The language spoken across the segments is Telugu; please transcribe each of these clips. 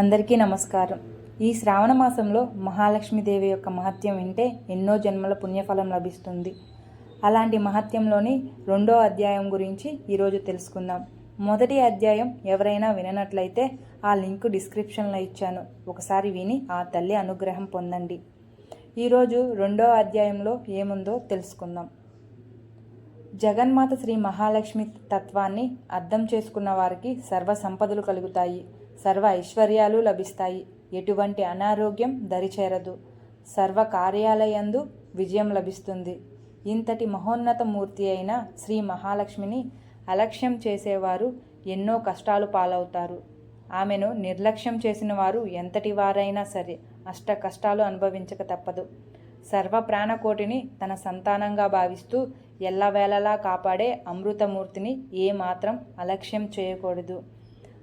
అందరికీ నమస్కారం. ఈ శ్రావణ మాసంలో మహాలక్ష్మీదేవి యొక్క మహత్యం వింటే ఎన్నో జన్మల పుణ్యఫలం లభిస్తుంది. అలాంటి మహత్యంలోని రెండో అధ్యాయం గురించి ఈరోజు తెలుసుకుందాం. మొదటి అధ్యాయం ఎవరైనా విననట్లయితే ఆ లింక్ డిస్క్రిప్షన్లో ఇచ్చాను. ఒకసారి విని ఆ తల్లి అనుగ్రహం పొందండి. ఈరోజు రెండో అధ్యాయంలో ఏముందో తెలుసుకుందాం. జగన్మాత శ్రీ మహాలక్ష్మి తత్వాన్ని అర్థం చేసుకున్న వారికి సర్వ సంపదలు కలుగుతాయి. సర్వ ఐశ్వర్యాలు లభిస్తాయి. ఎటువంటి అనారోగ్యం దరిచేరదు. సర్వ కార్యాలయందు విజయం లభిస్తుంది. ఇంతటి మహోన్నత మూర్తి అయిన శ్రీ మహాలక్ష్మిని అలక్ష్యం చేసేవారు ఎన్నో కష్టాలు పాలవుతారు. ఆమెను నిర్లక్ష్యం చేసిన వారు ఎంతటి వారైనా సరే అష్ట కష్టాలు అనుభవించక తప్పదు. సర్వ ప్రాణకోటిని తన సంతానంగా భావిస్తూ ఎల్లవేళలా కాపాడే అమృతమూర్తిని ఏమాత్రం అలక్ష్యం చేయకూడదు.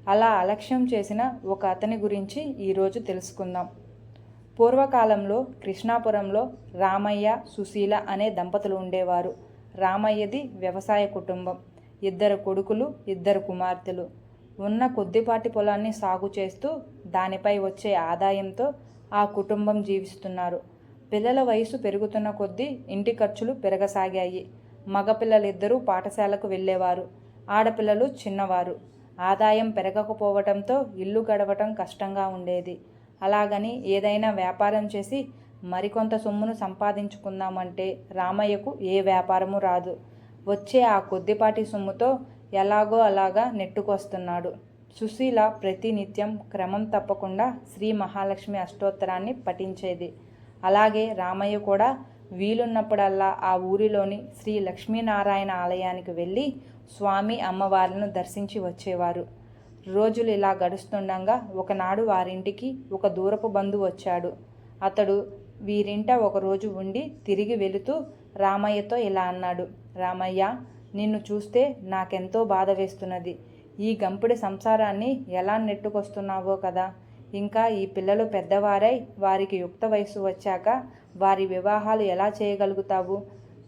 అలా అలక్ష్యం చేసిన ఒక అతని గురించి ఈరోజు తెలుసుకుందాం. పూర్వకాలంలో కృష్ణాపురంలో రామయ్య సుశీల అనే దంపతులు ఉండేవారు. రామయ్యది వ్యవసాయ కుటుంబం. ఇద్దరు కొడుకులు ఇద్దరు కుమార్తెలు. ఉన్న కొద్దిపాటి పొలాన్ని సాగు చేస్తూ దానిపై వచ్చే ఆదాయంతో ఆ కుటుంబం జీవిస్తున్నారు. పిల్లల వయసు పెరుగుతున్న కొద్దీ ఇంటి ఖర్చులు పెరగసాగాయి. మగపిల్లలిద్దరూ పాఠశాలకు వెళ్ళేవారు. ఆడపిల్లలు చిన్నవారు. ఆదాయం పెరగకపోవటంతో ఇల్లు గడవటం కష్టంగా ఉండేది. అలాగని ఏదైనా వ్యాపారం చేసి మరికొంత సొమ్మును సంపాదించుకుందామంటే రామయ్యకు ఏ వ్యాపారము రాదు. వచ్చే ఆ కొద్దిపాటి సొమ్ముతో ఎలాగో అలాగా నెట్టుకొస్తున్నాడు. సుశీల ప్రతినిత్యం క్రమం తప్పకుండా శ్రీ మహాలక్ష్మి అష్టోత్తరాన్ని పఠించేది. అలాగే రామయ్య కూడా వీలున్నప్పుడల్లా ఆ ఊరిలోని శ్రీ లక్ష్మీనారాయణ ఆలయానికి వెళ్ళి స్వామి అమ్మవార్లను దర్శించి వచ్చేవారు. రోజులు ఇలా గడుస్తుండగా ఒకనాడు వారింటికి ఒక దూరపు బంధు వచ్చాడు. అతడు వీరింట ఒకరోజు ఉండి తిరిగి వెళుతూ రామయ్యతో ఇలా అన్నాడు. రామయ్య నిన్ను చూస్తే నాకెంతో బాధ వేస్తున్నది. ఈ గంపుడి సంసారాన్ని ఎలా నెట్టుకొస్తున్నావో కదా. ఇంకా ఈ పిల్లలు పెద్దవారై వారికి యుక్త వయసు వచ్చాక వారి వివాహాలు ఎలా చేయగలుగుతావు?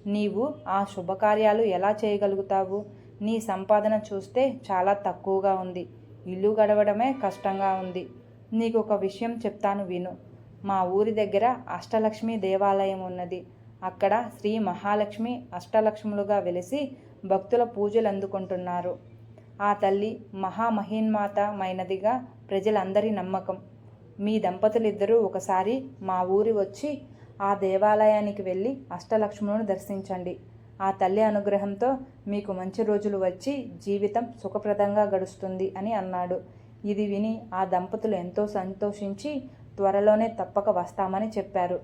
నీవు ఆ శుభకార్యాలు ఎలా చేయగలుగుతావు? నీ సంపాదన చూస్తే చాలా తక్కువగా ఉంది. ఇల్లు గడవడమే కష్టంగా ఉంది. నీకు ఒక విషయం చెప్తాను విను. మా ఊరి దగ్గర అష్టలక్ష్మి దేవాలయం ఉన్నది. అక్కడ శ్రీ మహాలక్ష్మి అష్టలక్ష్ములుగా వెలిసి భక్తుల పూజలు అందుకుంటున్నారు. ఆ తల్లి మహామహిన్మాతమైనదిగా ప్రజలందరి నమ్మకం. మీ దంపతులిద్దరూ ఒకసారి మా ఊరి వచ్చి ఆ దేవాలయానికి వెళ్ళి అష్టలక్ష్ములను దర్శించండి. ఆ తల్లి అనుగ్రహంతో మీకు మంచి రోజులు వచ్చి జీవితం సుఖప్రదంగా గడుస్తుంది అని అన్నాడు. ఇది విని ఆ దంపతులు ఎంతో సంతోషించి త్వరలోనే తప్పక వస్తామని చెప్పారు.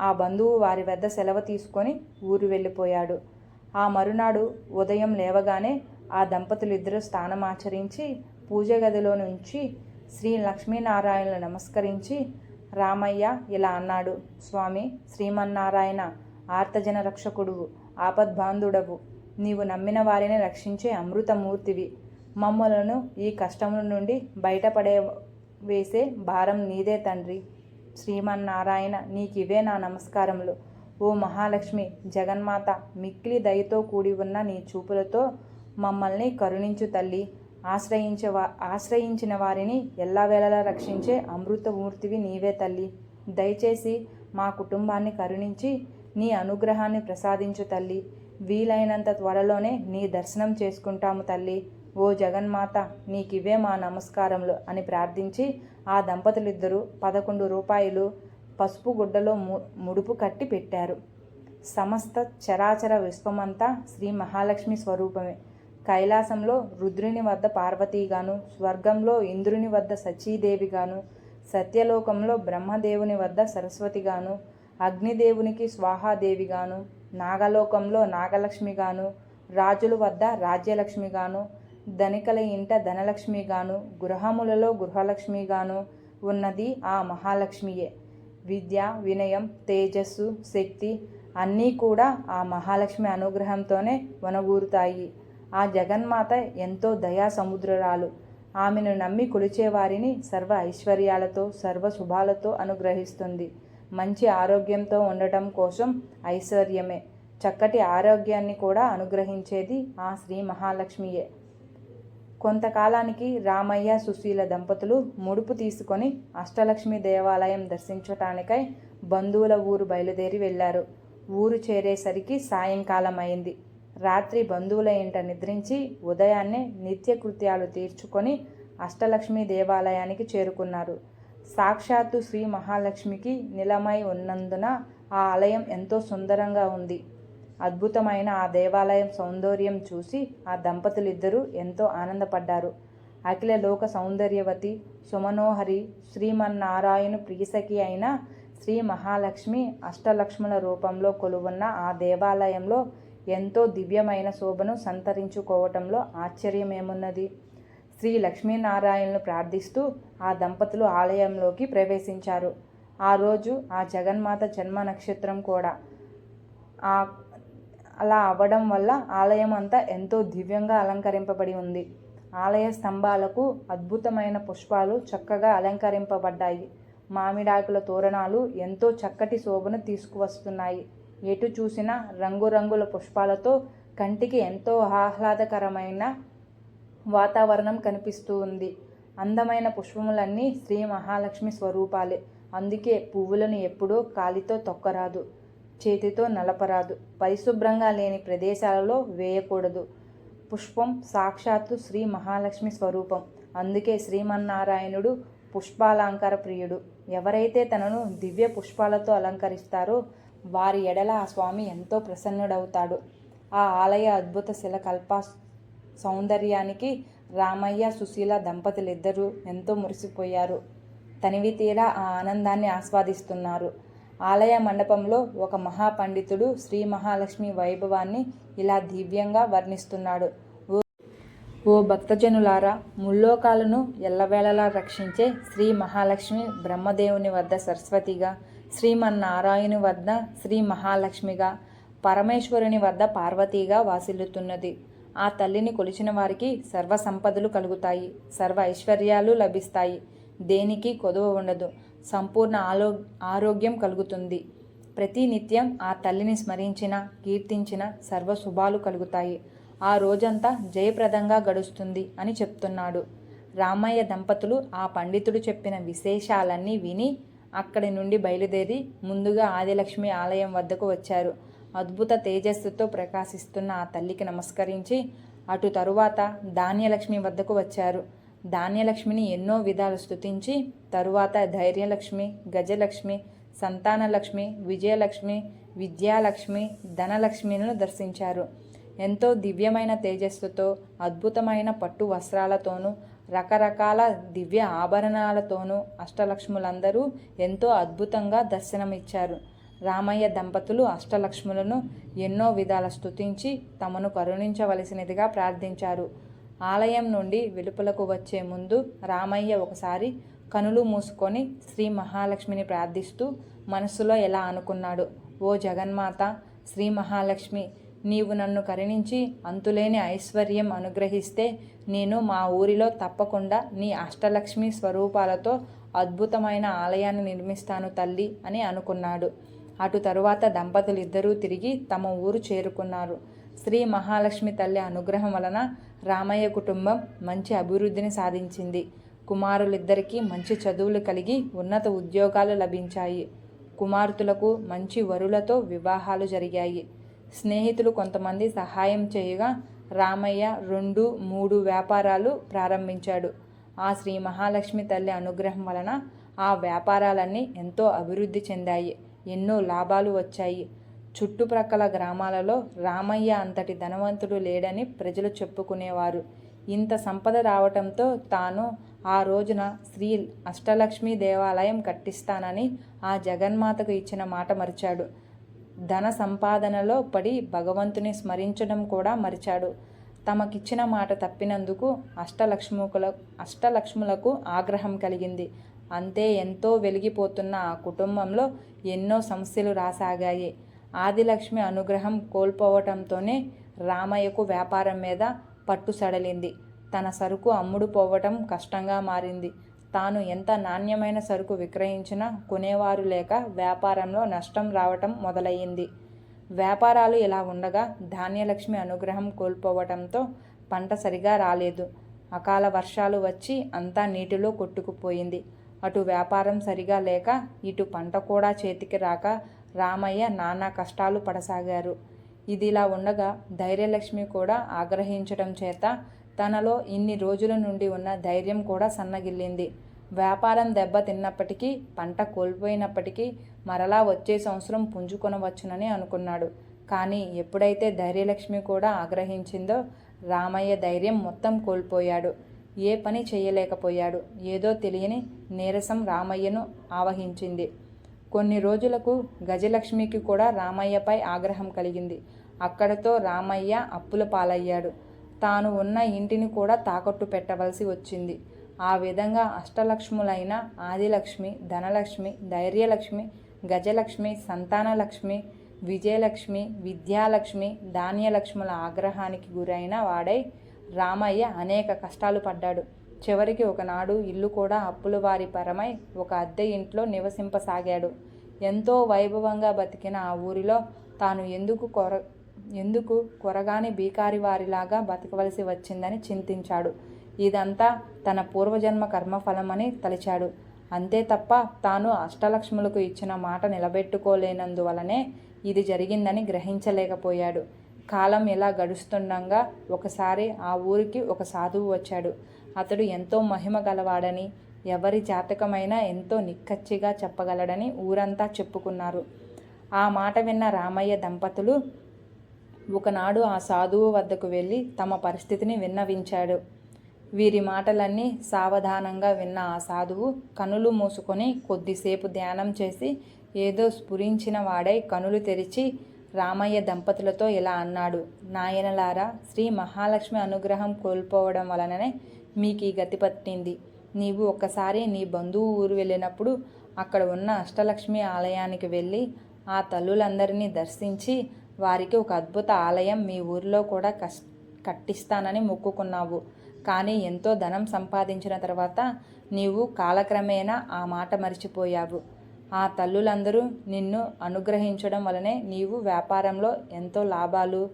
ఆ బంధువు వారి వద్ద సెలవు తీసుకొని ఊరు వెళ్ళిపోయాడు. ఆ మరునాడు ఉదయం లేవగానే ఆ దంపతులిద్దరూ స్థానమాచరించి పూజ గదిలో నుంచి శ్రీ లక్ష్మీనారాయణను నమస్కరించి రామయ్య ఇలా అన్నాడు. స్వామి శ్రీమన్నారాయణ ఆర్తజన రక్షకుడు. ఆపద్బాంధుడవు. నీవు నమ్మిన వారిని రక్షించే అమృతమూర్తివి. మమ్మలను ఈ కష్టముల నుండి బయటపడే వేసే భారం నీదే తండ్రి. శ్రీమన్నారాయణ నీకివే నా నమస్కారములు. ఓ మహాలక్ష్మి జగన్మాత మిక్కిలి దయతో కూడి ఉన్న నీ చూపులతో మమ్మల్ని కరుణించు తల్లి. ఆశ్రయించే వా ఆశ్రయించిన వారిని ఎల్లవేళలా రక్షించే అమృతమూర్తివి నీవే తల్లి. దయచేసి మా కుటుంబాన్ని కరుణించి నీ అనుగ్రహాన్ని ప్రసాదించు తల్లి. వీలైనంత త్వరలోనే నీ దర్శనం చేసుకుంటాము తల్లి. ఓ జగన్మాత నీకివే మా నమస్కారములు అని ప్రార్థించి ఆ దంపతులిద్దరూ పదకొండు రూపాయలు పసుపు గుడ్డలో ము ముడుపు కట్టి పెట్టారు. సమస్త చరాచర విశ్వమంతా శ్రీ మహాలక్ష్మి స్వరూపమే. కైలాసంలో రుద్రుని వద్ద పార్వతీగాను స్వర్గంలో ఇంద్రుని వద్ద సచీదేవిగాను సత్యలోకంలో బ్రహ్మదేవుని వద్ద సరస్వతిగాను అగ్నిదేవునికి స్వాహాదేవిగాను నాగలోకంలో నాగలక్ష్మిగాను రాజుల వద్ద రాజ్యలక్ష్మిగాను ధనికల ఇంట ధనలక్ష్మిగాను గృహములలో గృహలక్ష్మిగాను ఉన్నది ఆ మహాలక్ష్మియే. విద్య వినయం తేజస్సు శక్తి అన్నీ కూడా ఆ మహాలక్ష్మి అనుగ్రహంతోనే వనగూరుతాయి ఆ జగన్మాత ఎంతో దయా సముద్రరాలు ఆమెను నమ్మి కొలిచేవారిని సర్వ ఐశ్వర్యాలతో సర్వ శుభాలతో అనుగ్రహిస్తుంది. మంచి ఆరోగ్యంతో ఉండటం కోసం ఐశ్వర్యమే. చక్కటి ఆరోగ్యాన్ని కూడా అనుగ్రహించేది ఆ శ్రీ మహాలక్ష్మియే. కొంతకాలానికి రామయ్య సుశీల దంపతులు ముడుపు తీసుకొని అష్టలక్ష్మి దేవాలయం దర్శించటానికై బంధువుల ఊరు బయలుదేరి వెళ్ళారు. ఊరు చేరేసరికి సాయంకాలం అయింది రాత్రి బంధువుల ఇంట నిద్రించి ఉదయాన్నే నిత్యకృత్యాలు తీర్చుకొని అష్టలక్ష్మి దేవాలయానికి చేరుకున్నారు. సాక్షాత్తు శ్రీ మహాలక్ష్మికి నిలమై ఉన్నందున ఆ ఆలయం ఎంతో సుందరంగా ఉంది. అద్భుతమైన ఆ దేవాలయం సౌందర్యం చూసి ఆ దంపతులిద్దరూ ఎంతో ఆనందపడ్డారు. అఖిల లోక సౌందర్యవతి సుమనోహరి శ్రీమన్నారాయణ ప్రియసఖి అయిన శ్రీ మహాలక్ష్మి అష్టలక్ష్ముల రూపంలో కొలువున్న ఆ దేవాలయంలో ఎంతో దివ్యమైన శోభను సంతరించుకోవటంలో ఆశ్చర్యమేమున్నది. శ్రీ లక్ష్మీనారాయణను ప్రార్థిస్తూ ఆ దంపతులు ఆలయంలోకి ప్రవేశించారు. ఆ రోజు ఆ జగన్మాత జన్మ నక్షత్రం కూడా ఆ అలా అవ్వడం వల్ల ఆలయం అంతా ఎంతో దివ్యంగా అలంకరింపబడి ఉంది. ఆలయ స్తంభాలకు అద్భుతమైన పుష్పాలు చక్కగా అలంకరింపబడ్డాయి. మామిడాకుల తోరణాలు ఎంతో చక్కటి శోభను తీసుకువస్తున్నాయి. ఎటు చూసినా రంగురంగుల పుష్పాలతో కంటికి ఎంతో ఆహ్లాదకరమైన వాతావరణం కనిపిస్తూ ఉంది. అందమైన పుష్పములన్నీ శ్రీ మహాలక్ష్మి స్వరూపాలే. అందుకే పువ్వులను ఎప్పుడూ కాలితో తొక్కరాదు చేతితో నలపరాదు. పరిశుభ్రంగా లేని ప్రదేశాలలో వేయకూడదు. పుష్పం సాక్షాత్తు శ్రీ మహాలక్ష్మి స్వరూపం. అందుకే శ్రీమన్నారాయణుడు పుష్పాలంకార ప్రియుడు. ఎవరైతే తనను దివ్య పుష్పాలతో అలంకరిస్తారో వారి ఎడల ఆ స్వామి ఎంతో ప్రసన్నుడవుతాడు. ఆ ఆలయ అద్భుత శిలకల్ప సౌందర్యానికి రామయ్య సుశీల దంపతులిద్దరూ ఎంతో మురిసిపోయారు. తనివి తీరా ఆ ఆనందాన్ని ఆస్వాదిస్తున్నారు. ఆలయ మండపంలో ఒక మహాపండితుడు శ్రీ మహాలక్ష్మి వైభవాన్ని ఇలా దివ్యంగా వర్ణిస్తున్నాడు. ఓ ఓ భక్తజనులారా ముల్లోకాలను ఎల్లవేళలా రక్షించే శ్రీ మహాలక్ష్మి బ్రహ్మదేవుని వద్ద సరస్వతిగా శ్రీమన్నారాయణు వద్ద శ్రీ మహాలక్ష్మిగా పరమేశ్వరుని వద్ద పార్వతీగా వాసిల్లుతున్నది. ఆ తల్లిని కొలిచిన వారికి సర్వ సంపదలు కలుగుతాయి సర్వ ఐశ్వర్యాలు లభిస్తాయి. దేనికి కొదువ ఉండదు సంపూర్ణ ఆలో ఆరోగ్యం కలుగుతుంది. ప్రతి నిత్యం ఆ తల్లిని స్మరించిన కీర్తించిన సర్వ శుభాలు కలుగుతాయి. ఆ రోజంతా జయప్రదంగా గడుస్తుంది అని చెప్తున్నాడు. రామయ్య దంపతులు ఆ పండితుడు చెప్పిన విశేషాలన్నీ విని అక్కడి నుండి బయలుదేరి ముందుగా ఆదిలక్ష్మి ఆలయం వద్దకు వచ్చారు. అద్భుత తేజస్సుతో ప్రకాశిస్తున్న ఆ తల్లికి నమస్కరించి అటు తరువాత ధాన్యలక్ష్మి వద్దకు వచ్చారు. ధాన్యలక్ష్మిని ఎన్నో విధాలు స్తుతించి తరువాత ధైర్యలక్ష్మి గజలక్ష్మి సంతానలక్ష్మి విజయలక్ష్మి విద్యాలక్ష్మి ధనలక్ష్మిలను దర్శించారు. ఎంతో దివ్యమైన తేజస్సుతో అద్భుతమైన పట్టు వస్త్రాలతోనూ రకరకాల దివ్య ఆభరణాలతోనూ అష్టలక్ష్ములందరూ ఎంతో అద్భుతంగా దర్శనమిచ్చారు. రామయ్య దంపతులు అష్టలక్ష్ములను ఎన్నో విధాల స్తుతించి తమను కరుణించవలసినదిగా ప్రార్థించారు. ఆలయం నుండి వెలుపలకు వచ్చే ముందు రామయ్య ఒకసారి కనులు మూసుకొని శ్రీ మహాలక్ష్మిని ప్రార్థిస్తూ మనసులో ఎలా అనుకున్నాడు? ఓ జగన్మాత శ్రీ మహాలక్ష్మి నీవు నన్ను కరుణించి అంతులేని ఐశ్వర్యం అనుగ్రహిస్తే నేను మా ఊరిలో తప్పకుండా నీ అష్టలక్ష్మి స్వరూపాలతో అద్భుతమైన ఆలయాన్ని నిర్మిస్తాను తల్లి అని అనుకున్నాడు. అటు తరువాత దంపతులు ఇద్దరూ తిరిగి తమ ఊరు చేరుకున్నారు. శ్రీ మహాలక్ష్మి తల్లి అనుగ్రహం వలన రామయ్య కుటుంబం మంచి అభివృద్ధిని సాధించింది. కుమారులిద్దరికీ మంచి చదువులు కలిగి ఉన్నత ఉద్యోగాలు లభించాయి. కుమార్తెలకు మంచి వరులతో వివాహాలు జరిగాయి. స్నేహితులు కొంతమంది సహాయం చేయగా రామయ్య రెండు మూడు వ్యాపారాలు ప్రారంభించాడు. ఆ శ్రీ మహాలక్ష్మి తల్లి అనుగ్రహం వలన ఆ వ్యాపారాలన్నీ ఎంతో అభివృద్ధి చెందాయి. ఎన్నో లాభాలు వచ్చాయి. చుట్టుప్రక్కల గ్రామాలలో రామయ్య అంతటి ధనవంతుడు లేడని ప్రజలు చెప్పుకునేవారు. ఇంత సంపద రావటంతో తాను ఆ రోజున శ్రీ అష్టలక్ష్మి దేవాలయం కట్టిస్తానని ఆ జగన్మాతకు ఇచ్చిన మాట మరిచాడు. ధన సంపాదనలో పడి భగవంతుని స్మరించడం కూడా మరిచాడు. తమకిచ్చిన మాట తప్పినందుకు అష్టలక్ష్ముకుల అష్టలక్ష్ములకు ఆగ్రహం కలిగింది. అంతే ఎంతో వెలిగిపోతున్న ఆ కుటుంబంలో ఎన్నో సమస్యలు రాసాగాయి. ఆదిలక్ష్మి అనుగ్రహం కోల్పోవటంతోనే రామయ్యకు వ్యాపారం మీద పట్టు సడలింది. తన సరుకు అమ్ముడు పోవటం కష్టంగా మారింది. తాను ఎంత నాణ్యమైన సరుకు విక్రయించినా కొనేవారు లేక వ్యాపారంలో నష్టం రావటం మొదలయ్యింది. వ్యాపారాలు ఇలా ఉండగా ధాన్యలక్ష్మి అనుగ్రహం కోల్పోవటంతో పంట సరిగా రాలేదు. అకాల వర్షాలు వచ్చి అంతా నీటిలో కొట్టుకుపోయింది. అటు వ్యాపారం సరిగా లేక ఇటు పంట కూడా చేతికి రాక రామయ్య నానా కష్టాలు పడసాగారు. ఇదిలా ఉండగా ధైర్యలక్ష్మి కూడా ఆగ్రహించడం చేత తనలో ఇన్ని రోజుల నుండి ఉన్న ధైర్యం కూడా సన్నగిల్లింది. వ్యాపారం దెబ్బతిన్నప్పటికీ పంట కోల్పోయినప్పటికీ మరలా వచ్చే సంవత్సరం పుంజుకొనవచ్చునని అనుకున్నాడు. కానీ ఎప్పుడైతే ధైర్యలక్ష్మి కూడా ఆగ్రహించిందో రామయ్య ధైర్యం మొత్తం కోల్పోయాడు. ఏ పని చేయలేకపోయాడు. ఏదో తెలియని నీరసం రామయ్యను ఆవహించింది. కొన్ని రోజులకు గజలక్ష్మికి కూడా రామయ్యపై ఆగ్రహం కలిగింది. అక్కడతో రామయ్య అప్పుల పాలయ్యాడు. తాను ఉన్న ఇంటిని కూడా తాకట్టు పెట్టవలసి వచ్చింది. ఆ విధంగా అష్టలక్ష్ములైన ఆదిలక్ష్మి ధనలక్ష్మి ధైర్యలక్ష్మి గజలక్ష్మి సంతానలక్ష్మి విజయలక్ష్మి విద్యాలక్ష్మి ధాన్యలక్ష్ముల ఆగ్రహానికి గురైన వాడై రామయ్య అనేక కష్టాలు పడ్డాడు. చివరికి ఒకనాడు ఇల్లు కూడా అప్పుల వారి పరమై ఒక అద్దె ఇంట్లో నివసింపసాగాడు. ఎంతో వైభవంగా బతికిన ఆ ఊరిలో తాను ఎందుకు కొర ఎందుకు కొరగాని బీకారి వారిలాగా బతకవలసి వచ్చిందని చింతించాడు. ఇదంతా తన పూర్వజన్మ కర్మఫలమని తలిచాడు. అంతే తప్ప తాను అష్టలక్ష్ములకు ఇచ్చిన మాట నిలబెట్టుకోలేనందువలనే ఇది జరిగిందని గ్రహించలేకపోయాడు. కాలం ఎలా గడుస్తుండగా ఒకసారి ఆ ఊరికి ఒక సాధువు వచ్చాడు. అతడు ఎంతో మహిమ గలవాడని ఎవరి జాతకమైనా ఎంతో నిక్కచ్చిగా చెప్పగలడని ఊరంతా చెప్పుకున్నారు. ఆ మాట విన్న రామయ్య దంపతులు ఒకనాడు ఆ సాధువు వద్దకు వెళ్ళి తమ పరిస్థితిని విన్నవించాడు. వీరి మాటలన్నీ సావధానంగా విన్న ఆ సాధువు కనులు మూసుకొని కొద్దిసేపు ధ్యానం చేసి ఏదో స్ఫురించిన వాడై కనులు తెరిచి రామయ్య దంపతులతో ఇలా అన్నాడు. నాయనలారా శ్రీ మహాలక్ష్మి అనుగ్రహం కోల్పోవడం వలననే మీకు ఈ గతి పట్టింది. నీవు ఒక్కసారి నీ బంధువు ఊరు వెళ్ళినప్పుడు అక్కడ ఉన్న అష్టలక్ష్మి ఆలయానికి వెళ్ళి ఆ తల్లులందరినీ దర్శించి వారికి ఒక అద్భుత ఆలయం మీ ఊరిలో కూడా కష్ కట్టిస్తానని మొక్కుకున్నావు. కానీ ఎంతో ధనం సంపాదించిన తర్వాత నీవు కాలక్రమేణా ఆ మాట మర్చిపోయావు. ఆ తల్లులందరూ నిన్ను అనుగ్రహించడం వలనే నీవు వ్యాపారంలో ఎంతో లాభాలు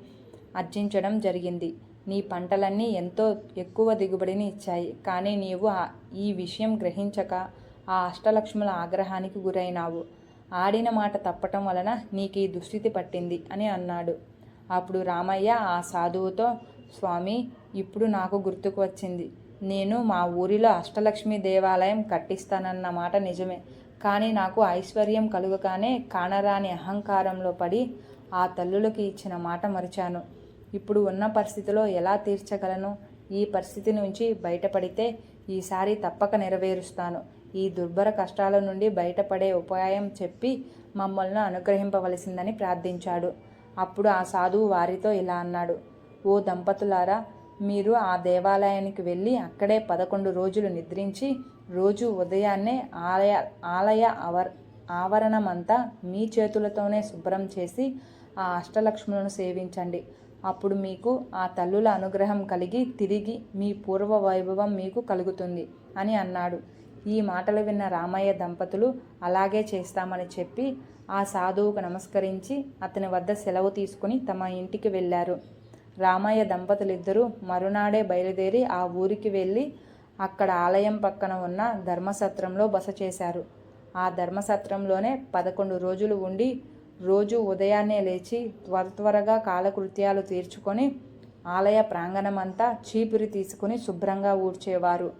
ఆర్జించడం జరిగింది. నీ పంటలన్నీ ఎంతో ఎక్కువ దిగుబడిని ఇచ్చాయి. కానీ నీవు ఈ విషయం గ్రహించక ఆ అష్టలక్ష్ముల ఆగ్రహానికి గురైనావు. ఆడిన మాట తప్పటం వలన నీకు ఈ దుస్థితి పట్టింది అని అన్నాడు. అప్పుడు రామయ్య ఆ సాధువుతో స్వామి ఇప్పుడు నాకు గుర్తుకు వచ్చింది. నేను మా ఊరిలో అష్టలక్ష్మి దేవాలయం కట్టిస్తానన్న మాట నిజమే. కానీ నాకు ఐశ్వర్యం కలుగగానే కానరాని అహంకారంలో పడి ఆ తల్లులకి ఇచ్చిన మాట మరిచాను. ఇప్పుడు ఉన్న పరిస్థితిలో ఎలా తీర్చగలను? ఈ పరిస్థితి నుంచి బయటపడితే ఈసారి తప్పక నెరవేరుస్తాను. ఈ దుర్భర కష్టాల నుండి బయటపడే ఉపాయం చెప్పి మమ్మల్ని అనుగ్రహింపవలసిందని ప్రార్థించాడు. అప్పుడు ఆ సాధువు వారితో ఇలా అన్నాడు. ఓ దంపతులారా మీరు ఆ దేవాలయానికి వెళ్ళి అక్కడే పదకొండు రోజులు నిద్రించి రోజు ఉదయాన్నే ఆలయ ఆలయ అవర్ ఆవరణమంతా మీ చేతులతోనే శుభ్రం చేసి ఆ అష్టలక్ష్ములను సేవించండి. అప్పుడు మీకు ఆ తల్లుల అనుగ్రహం కలిగి తిరిగి మీ పూర్వ వైభవం మీకు కలుగుతుంది అని అన్నాడు. ఈ మాటలు విన్న రామయ్య దంపతులు అలాగే చేస్తామని చెప్పి ఆ సాధువుకు నమస్కరించి అతని వద్ద సెలవు తీసుకుని తమ ఇంటికి వెళ్ళారు. రామయ్య దంపతులిద్దరూ మరునాడే బయలుదేరి ఆ ఊరికి వెళ్ళి అక్కడ ఆలయం పక్కన ఉన్న ధర్మసత్రంలో బస చేశారు. ఆ ధర్మసత్రంలోనే పదకొండు రోజులు ఉండి రోజు ఉదయాన్నే లేచి త్వర త్వరగా కాలకృత్యాలు తీర్చుకొని ఆలయ ప్రాంగణమంతా చీపురి తీసుకుని శుభ్రంగా ఊడ్చేవారు.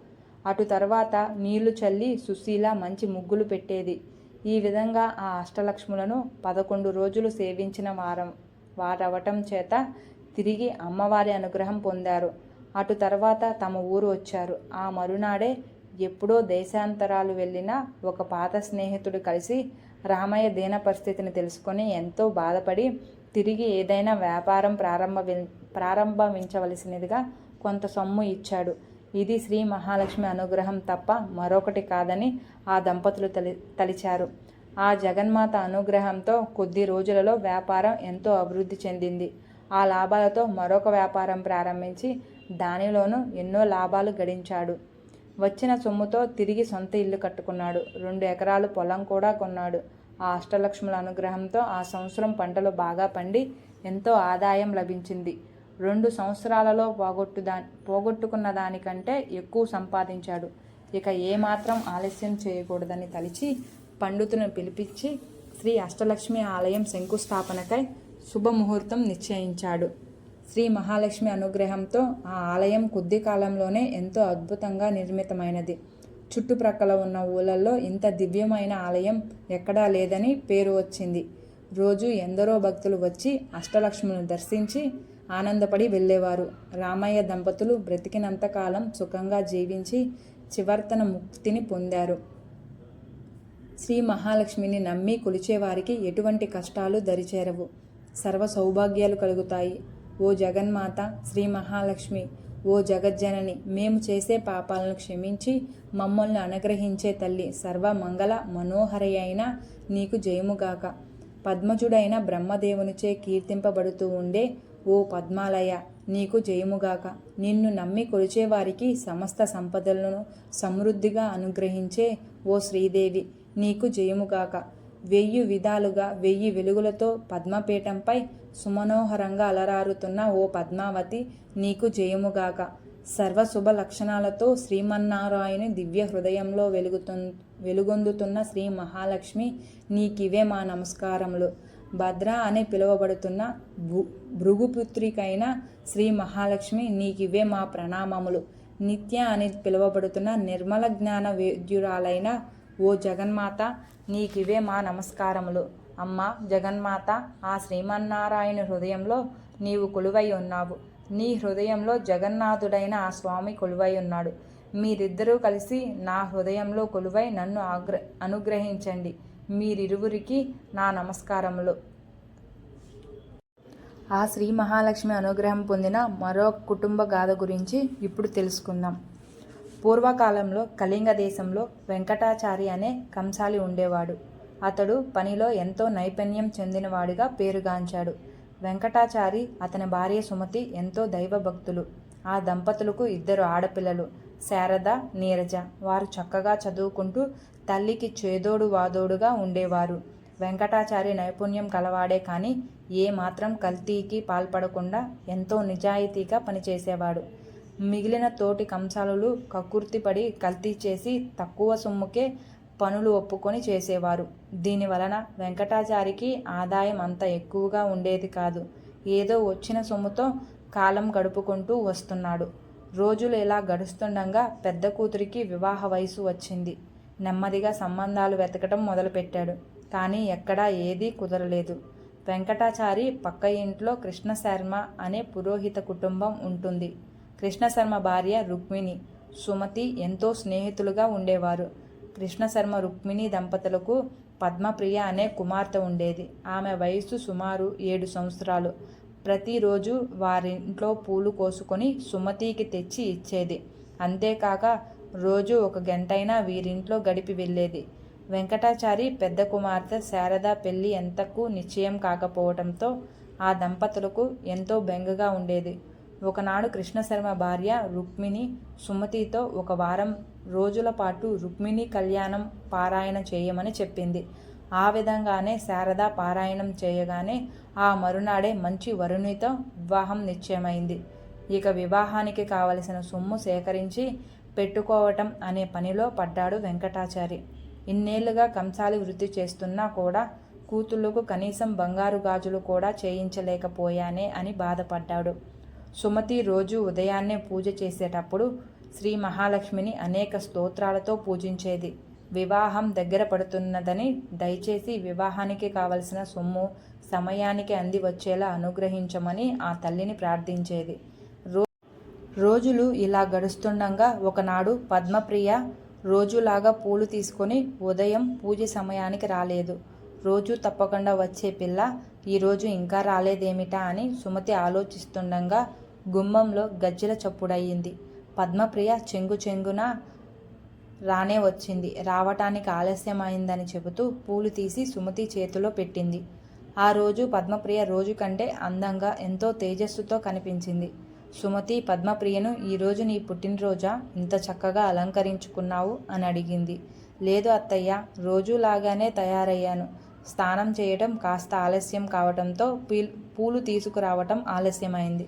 అటు తర్వాత నీళ్ళు చల్లి సుశీల మంచి ముగ్గులు పెట్టేది. ఈ విధంగా ఆ అష్టలక్ష్ములను పదకొండు రోజులు సేవించిన వారం వారవటం చేత తిరిగి అమ్మవారి అనుగ్రహం పొందారు. అటు తర్వాత తమ ఊరు వచ్చారు. ఆ మరునాడే ఎప్పుడో దేశాంతరాలు వెళ్ళిన ఒక పాత స్నేహితుడు కలిసి రామయ్య దీన పరిస్థితిని తెలుసుకొని ఎంతో బాధపడి తిరిగి ఏదైనా వ్యాపారం ప్రారంభ ప్రారంభించవలసినదిగా కొంత సొమ్ము ఇచ్చాడు. ఇది శ్రీ మహాలక్ష్మి అనుగ్రహం తప్ప మరొకటి కాదని ఆ దంపతులు తలి తలిచారు. ఆ జగన్మాత అనుగ్రహంతో కొద్ది రోజులలో వ్యాపారం ఎంతో అభివృద్ధి చెందింది. ఆ లాభాలతో మరొక వ్యాపారం ప్రారంభించి దానిలోనూ ఎన్నో లాభాలు గడించాడు. వచ్చిన సొమ్ముతో తిరిగి సొంత ఇల్లు కట్టుకున్నాడు. రెండు ఎకరాలు పొలం కూడా కొన్నాడు. ఆ అష్టలక్ష్ముల అనుగ్రహంతో ఆ సంవత్సరం పంటలు బాగా పండి ఎంతో ఆదాయం లభించింది. రెండు సంవత్సరాలలో పోగొట్టుదా పోగొట్టుకున్న దానికంటే ఎక్కువ సంపాదించాడు. ఇక ఏమాత్రం ఆలస్యం చేయకూడదని తలిచి పండితును పిలిపించి శ్రీ అష్టలక్ష్మి ఆలయం శంకుస్థాపనకై శుభముహూర్తం నిశ్చయించాడు. శ్రీ మహాలక్ష్మి అనుగ్రహంతో ఆ ఆలయం కొద్ది కాలంలోనే ఎంతో అద్భుతంగా నిర్మితమైనది. చుట్టుప్రక్కల ఉన్న ఊళ్ళల్లో ఇంత దివ్యమైన ఆలయం ఎక్కడా లేదని పేరు వచ్చింది. రోజు ఎందరో భక్తులు వచ్చి అష్టలక్ష్ములను దర్శించి ఆనందపడి వెళ్ళేవారు. రామయ్య దంపతులు బ్రతికినంతకాలం సుఖంగా జీవించి చివర్తన ముక్తిని పొందారు. శ్రీ మహాలక్ష్మిని నమ్మి కొలిచేవారికి ఎటువంటి కష్టాలు దరిచేరవు. సర్వ సౌభాగ్యాలు కలుగుతాయి. ఓ జగన్మాత శ్రీ మహాలక్ష్మి ఓ జగజ్జనని మేము చేసే పాపాలను క్షమించి మమ్మల్ని అనుగ్రహించే తల్లి సర్వ మంగళ మనోహరి అయిన నీకు జయముగాక. పద్మజుడైన బ్రహ్మదేవునిచే కీర్తింపబడుతూ ఉండే ఓ పద్మాలయ నీకు జయముగాక. నిన్ను నమ్మి కొలిచేవారికి సమస్త సంపదలను సమృద్ధిగా అనుగ్రహించే ఓ శ్రీదేవి నీకు జయముగాక. వెయ్యి విధాలుగా వెయ్యి వెలుగులతో పద్మపీఠంపై సుమనోహరంగా అలరారుతున్న ఓ పద్మావతి నీకు జయముగాక. సర్వశుభ లక్షణాలతో శ్రీమన్నారాయణి దివ్య హృదయంలో వెలుగుతు వెలుగొందుతున్న శ్రీ మహాలక్ష్మి నీకివే మా నమస్కారములు. భద్ర అని పిలువబడుతున్న భృ భృగుపుత్రికైన శ్రీ మహాలక్ష్మి నీకివే మా ప్రణామములు. నిత్య అని పిలువబడుతున్న నిర్మల జ్ఞాన వేద్యురాలైన ఓ జగన్మాత నీకివే మా నమస్కారములు. అమ్మ జగన్మాత ఆ శ్రీమన్నారాయణ హృదయంలో నీవు కొలువై ఉన్నావు. నీ హృదయంలో జగన్నాథుడైన ఆ స్వామి కొలువై ఉన్నాడు. మీరిద్దరూ కలిసి నా హృదయంలో కొలువై నన్ను ఆగ్ర అనుగ్రహించండి. మీరిరువురికి నా నమస్కారములు. ఆ శ్రీ మహాలక్ష్మి అనుగ్రహం పొందిన మరో కుటుంబ గాథ గురించి ఇప్పుడు తెలుసుకుందాం. పూర్వకాలంలో కళింగ దేశంలో వెంకటాచారి అనే కంసాలి ఉండేవాడు. అతడు పనిలో ఎంతో నైపుణ్యం చెందినవాడిగా పేరుగాంచాడు. వెంకటాచారి అతని భార్య సుమతి ఎంతో దైవభక్తులు. ఆ దంపతులకు ఇద్దరు ఆడపిల్లలు శారద నీరజ. వారు చక్కగా చదువుకుంటూ తల్లికి చేదోడు వాదోడుగా ఉండేవారు. వెంకటాచారి నైపుణ్యం కలవాడే కానీ ఏ మాత్రం కల్తీకి పాల్పడకుండా ఎంతో నిజాయితీగా పనిచేసేవాడు. మిగిలిన తోటి కంసాలులు కక్కుర్తిపడి కల్తీ చేసి తక్కువ సొమ్ముకే పనులు ఒప్పుకొని చేసేవారు. దీని వలన వెంకటాచారికి ఆదాయం అంత ఎక్కువగా ఉండేది కాదు. ఏదో వచ్చిన సొమ్ముతో కాలం గడుపుకుంటూ వస్తున్నాడు. రోజులు ఇలా గడుస్తుండగా పెద్ద కూతురికి వివాహ వయసు వచ్చింది. నెమ్మదిగా సంబంధాలు వెతకటం మొదలుపెట్టాడు. కానీ ఎక్కడా ఏదీ కుదరలేదు. వెంకటాచారి పక్క ఇంట్లో కృష్ణశర్మ అనే పురోహిత కుటుంబం ఉంటుంది. కృష్ణశర్మ భార్య రుక్మిణి సుమతి ఎంతో స్నేహితులుగా ఉండేవారు. కృష్ణశర్మ రుక్మిణి దంపతులకు పద్మప్రియ అనే కుమార్తె ఉండేది. ఆమె వయస్సు సుమారు ఏడు సంవత్సరాలు. ప్రతిరోజు వారింట్లో పూలు కోసుకొని సుమతికి తెచ్చి ఇచ్చేది. అంతేకాక రోజు ఒక గంటైనా వీరింట్లో గడిపి వెళ్ళేది. వెంకటాచారి పెద్ద కుమార్తె శారద పెళ్ళి ఎంతకు నిశ్చయం కాకపోవడంతో ఆ దంపతులకు ఎంతో బెంగగా ఉండేది. ఒకనాడు కృష్ణశర్మ భార్య రుక్మిణి సుమతితో ఒక వారం రోజుల పాటు రుక్మిణి కళ్యాణం పారాయణ చేయమని చెప్పింది. ఆ విధంగానే శారద పారాయణం చేయగానే ఆ మరునాడే మంచి వరుణితో వివాహం నిశ్చయమైంది. ఇక వివాహానికి కావలసిన సొమ్ము సేకరించి పెట్టుకోవటం అనే పనిలో పడ్డాడు వెంకటాచారి. ఇన్నేళ్ళుగా కంసాలి వృత్తి చేస్తున్నా కూడా కూతుళ్ళకు కనీసం బంగారు గాజులు కూడా చేయించలేకపోయానే అని బాధపడ్డాడు. సుమతి రోజు ఉదయాన్నే పూజ చేసేటప్పుడు శ్రీ మహాలక్ష్మిని అనేక స్తోత్రాలతో పూజించేది. వివాహం దగ్గర పడుతున్నదని దయచేసి వివాహానికి కావలసిన సొమ్ము సమయానికి అంది వచ్చేలా అనుగ్రహించమని ఆ తల్లిని ప్రార్థించేది. రో రోజులు ఇలా గడుస్తుండగా ఒకనాడు పద్మప్రియ రోజులాగా పూలు తీసుకొని ఉదయం పూజ సమయానికి రాలేదు. రోజు తప్పకుండా వచ్చే పిల్ల ఈరోజు ఇంకా రాలేదేమిటా అని సుమతి ఆలోచిస్తుండగా గుమ్మంలో గజ్జల చప్పుడయ్యింది పద్మప్రియ చెంగు చెంగున రానే వచ్చింది. రావటానికి ఆలస్యమైందని చెబుతూ పూలు తీసి సుమతి చేతిలో పెట్టింది. ఆ రోజు పద్మప్రియ రోజు కంటే అందంగా ఎంతో తేజస్సుతో కనిపించింది. సుమతి పద్మప్రియను ఈరోజు నీ పుట్టినరోజా? ఇంత చక్కగా అలంకరించుకున్నావు? అని అడిగింది. లేదు అత్తయ్య రోజులాగానే తయారయ్యాను. స్నానం చేయటం కాస్త ఆలస్యం కావటంతో పూలు తీసుకురావటం ఆలస్యమైంది.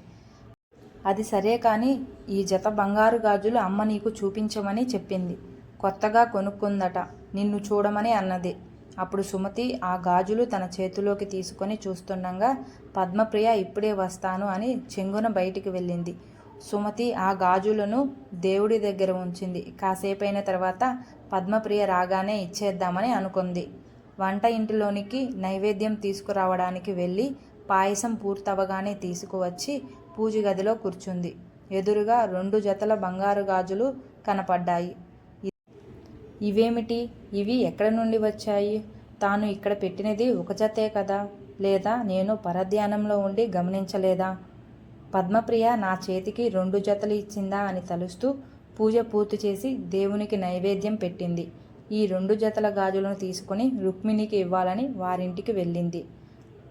అది సరే కానీ ఈ జత బంగారు గాజులు అమ్మ నీకు చూపించమని చెప్పింది. కొత్తగా కొనుక్కుందట. నిన్ను చూడమని అన్నది. అప్పుడు సుమతి ఆ గాజులు తన చేతిలోకి తీసుకొని చూస్తుండగా పద్మప్రియ ఇప్పుడే వస్తాను అని చెంగున బయటికి వెళ్ళింది. సుమతి ఆ గాజులను దేవుడి దగ్గర ఉంచింది. కాసేపైన తర్వాత పద్మప్రియ రాగానే ఇచ్చేద్దామని అనుకుంది. వంట ఇంటిలోనికి నైవేద్యం తీసుకురావడానికి వెళ్ళి పాయసం పూర్తవగానే తీసుకువచ్చి పూజ గదిలో కూర్చుంది. ఎదురుగా రెండు జతల బంగారు గాజులు కనపడ్డాయి. ఇవేమిటి? ఇవి ఎక్కడి నుండి వచ్చాయి? తాను ఇక్కడ పెట్టినది ఒక జతే కదా? లేదా నేను పరధ్యానంలో ఉండి గమనించలేదా? పద్మప్రియ నా చేతికి రెండు జతలు ఇచ్చిందా అని తలుస్తూ పూజ పూర్తి చేసి దేవునికి నైవేద్యం పెట్టింది. ఈ రెండు జతల గాజులను తీసుకుని రుక్మిణికి ఇవ్వాలని వారింటికి వెళ్ళింది.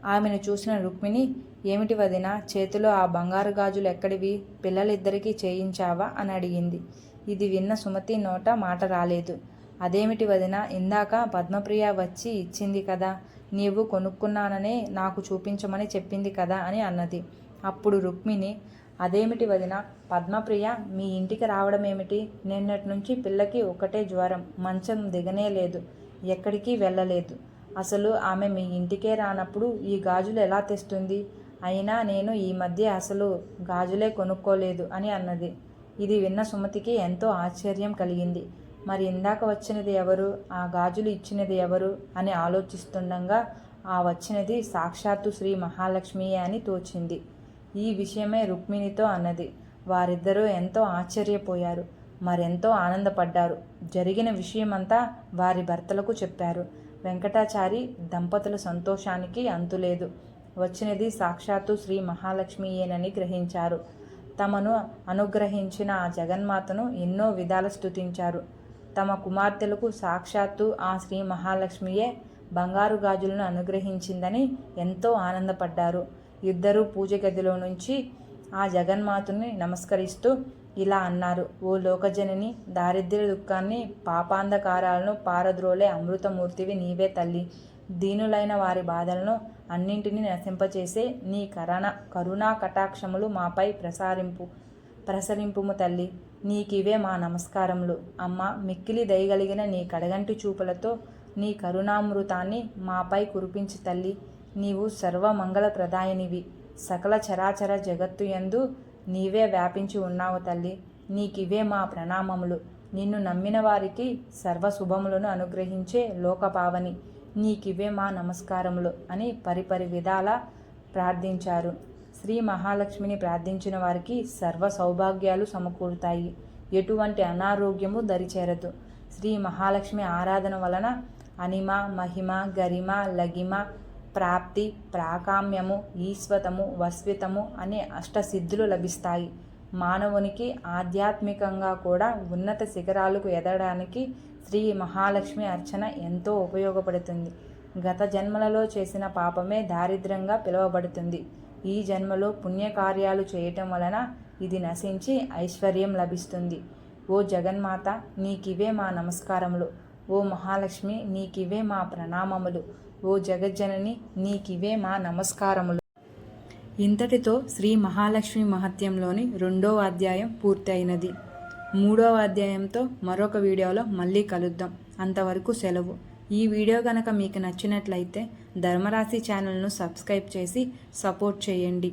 ఆమెను చూసిన రుక్మిణి ఏమిటి వదిన? చేతిలో ఆ బంగారు గాజులు ఎక్కడివి? పిల్లలిద్దరికీ చేయించావా? అని అడిగింది. ఇది విన్న సుమతి నోట మాట రాలేదు. అదేమిటి వదిన? ఇందాక పద్మప్రియ వచ్చి ఇచ్చింది కదా. నీవు కొనుక్కున్నాననే నాకు చూపించమని చెప్పింది కదా అని అన్నది. అప్పుడు రుక్మిణి అదేమిటి వదిన? పద్మప్రియ మీ ఇంటికి రావడం ఏమిటి నిన్నటి నుంచి పిల్లకి ఒకటే జ్వరం మంచం దిగనే లేదు ఎక్కడికి వెళ్ళలేదు. అసలు ఆమె మీ ఇంటికే రానప్పుడు ఈ గాజులు ఎలా తెస్తుంది? అయినా నేను ఈ మధ్య అసలు గాజులే కొనుక్కోలేదు అని అన్నది. ఇది విన్న సుమతికి ఎంతో ఆశ్చర్యం కలిగింది. మరి ఇందాక వచ్చినది ఎవరు? ఆ గాజులు ఇచ్చినది ఎవరు? అని ఆలోచిస్తుండగా ఆ వచ్చినది సాక్షాత్తు శ్రీ మహాలక్ష్మియే అని తోచింది. ఈ విషయమే రుక్మిణితో అన్నది. వారిద్దరూ ఎంతో ఆశ్చర్యపోయారు. మరెంతో ఆనందపడ్డారు. జరిగిన విషయమంతా వారి భర్తలకు చెప్పారు. వెంకటాచారి దంపతుల సంతోషానికి అంతులేదు. వచ్చినది సాక్షాత్తు శ్రీ మహాలక్ష్మియేనని గ్రహించారు. తమను అనుగ్రహించిన ఆ జగన్మాతను ఎన్నో విధాల స్తుతించారు. తమ కుమార్తెలకు సాక్షాత్తు ఆ శ్రీ మహాలక్ష్మియే బంగారు గాజులను అనుగ్రహించిందని ఎంతో ఆనందపడ్డారు. ఇద్దరూ పూజ గదిలో నుంచి ఆ జగన్మాతని నమస్కరిస్తూ ఇలా అన్నారు. ఓ లోకజనని దారిద్ర్య దుఃఖాన్ని పాపాంధకారాలను పారద్రోలే అమృతమూర్తివి నీవే తల్లి. దీనులైన వారి బాధలను అన్నింటినీ నశింపచేసే నీ కరణ కరుణా కటాక్షములు మాపై ప్రసారింపు ప్రసరింపుము తల్లి. నీకివే మా నమస్కారములు. అమ్మ మిక్కిలి దయగలిగిన నీ కడగంటి చూపులతో నీ కరుణామృతాన్ని మాపై కురిపించి తల్లి. నీవు సర్వమంగళప్రదాయనివి. సకల చరాచర జగత్తు యందు నీవే వ్యాపించి ఉన్నావు తల్లి. నీకివే మా ప్రణామములు. నిన్ను నమ్మిన వారికి సర్వశుభములను అనుగ్రహించే లోకపావని. నీకివే మా నమస్కారములు అని పరిపరి విధాల ప్రార్థించారు. శ్రీ మహాలక్ష్మిని ప్రార్థించిన వారికి సర్వ సౌభాగ్యాలు సమకూరుతాయి. ఎటువంటి అనారోగ్యము దరిచేరదు. శ్రీ మహాలక్ష్మి ఆరాధన వలన అనిమ మహిమ గరిమ లగిమ ప్రాప్తి ప్రాకామ్యము ఈశ్వతము వస్వితము అనే అష్టసిద్ధులు లభిస్తాయి. మానవునికి ఆధ్యాత్మికంగా కూడా ఉన్నత శిఖరాలకు ఎదగడానికి శ్రీ మహాలక్ష్మి అర్చన ఎంతో ఉపయోగపడుతుంది. గత జన్మలలో చేసిన పాపమే దారిద్ర్యంగా పిలువబడుతుంది. ఈ జన్మలో పుణ్యకార్యాలు చేయటం వలన ఇది నశించి ఐశ్వర్యం లభిస్తుంది. ఓ జగన్మాత నీకివే మా నమస్కారములు. ఓ మహాలక్ష్మి నీకివే మా ప్రణామములు. ఓ జగజ్జనని నీకివే మా నమస్కారములు. ఇంతటితో శ్రీ మహాలక్ష్మి మహత్యంలోని రెండో అధ్యాయం పూర్తయినది. మూడవ అధ్యాయంతో మరొక వీడియోలో మళ్ళీ కలుద్దాం. అంతవరకు సెలవు. ఈ వీడియో కనుక మీకు నచ్చినట్లయితే ధర్మరాశి ఛానల్ను సబ్స్క్రైబ్ చేసి సపోర్ట్ చేయండి.